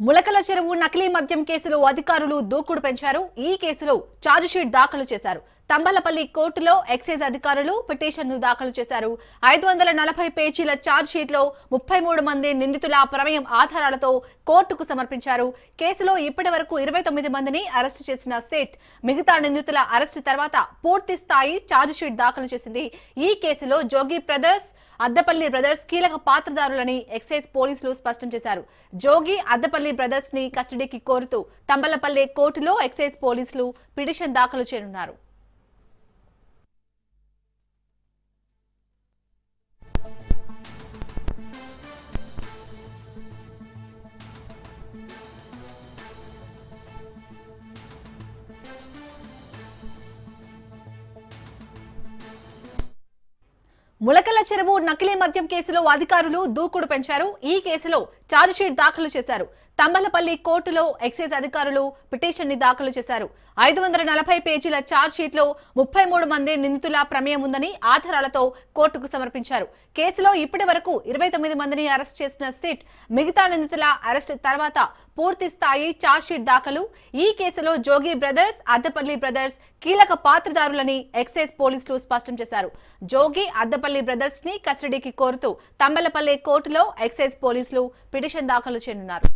ములకల చెరువు నకిలీ మద్యం కేసులో అధికారులు దూకుడు పెంచారు. ఈ కేసులో ఛార్జిషీట్ దాఖలు చేశారు. తంబలపల్లి కోర్టులో ఎక్సైజ్ అధికారులు పిటిషన్ను దాఖలు చేశారు. ఐదు వందల నలభై పేజీల ఛార్జ్ షీట్లో ముప్పై మూడు మంది నిందితుల ప్రమేయం ఆధారాలతో కోర్టుకు సమర్పించారు. కేసులో ఇప్పటి వరకు ఇరవై తొమ్మిది మందిని అరెస్టు చేసిన సెట్ మిగతా నిందితుల అరెస్టు తర్వాత పూర్తి స్థాయి ఛార్జ్ షీట్ దాఖలు చేసింది. ఈ కేసులో జోగి బ్రదర్స్ అద్దపల్లి బ్రదర్స్ కీలక పాత్రదారులని ఎక్సైజ్ పోలీసులు స్పష్టం చేశారు. జోగి అద్దపల్లి బ్రదర్స్ని కస్టడీకి కోరుతూ తంబలపల్లి కోర్టులో ఎక్సైజ్ పోలీసులు పిటిషన్ దాఖలు చేయనున్నారు. ములకల చెరువు నకిలీ మద్యం కేసులో అధికారులు దూకుడు పెంచారు. ఈ కేసులో ఛార్జ్షీట్ దాఖలు చేశారు. తంబలపల్లి కోర్టులో ఎక్సైజ్ అధికారులు పిటిషన్ని దాఖలు చేశారు. ఐదు వందల నలభై పేజీల ఛార్జ్షీట్లో ముప్పై మూడు మంది నిందితుల ప్రమేయం ఉందని ఆధారాలతో కోర్టుకు సమర్పించారు. కేసులో ఇప్పటి వరకు ఇరవై తొమ్మిది మందిని అరెస్ట్ చేసిన సిట్ మిగతా నిందితుల అరెస్ట్ తర్వాత పూర్తి స్థాయి ఛార్జ్షీట్ దాఖలు. ఈ కేసులో జోగి బ్రదర్స్ అద్దపల్లి బ్రదర్స్ కీలక పాత్రదారులని ఎక్సైజ్ పోలీసులు స్పష్టం చేశారు. జోగి అద్దపల్లి బ్రదర్స్ని కస్టడీకి కోరుతూ తంబలపల్లి కోర్టులో ఎక్సైజ్ పోలీసులు పిటిషన్ దాఖలు చేయనున్నారు.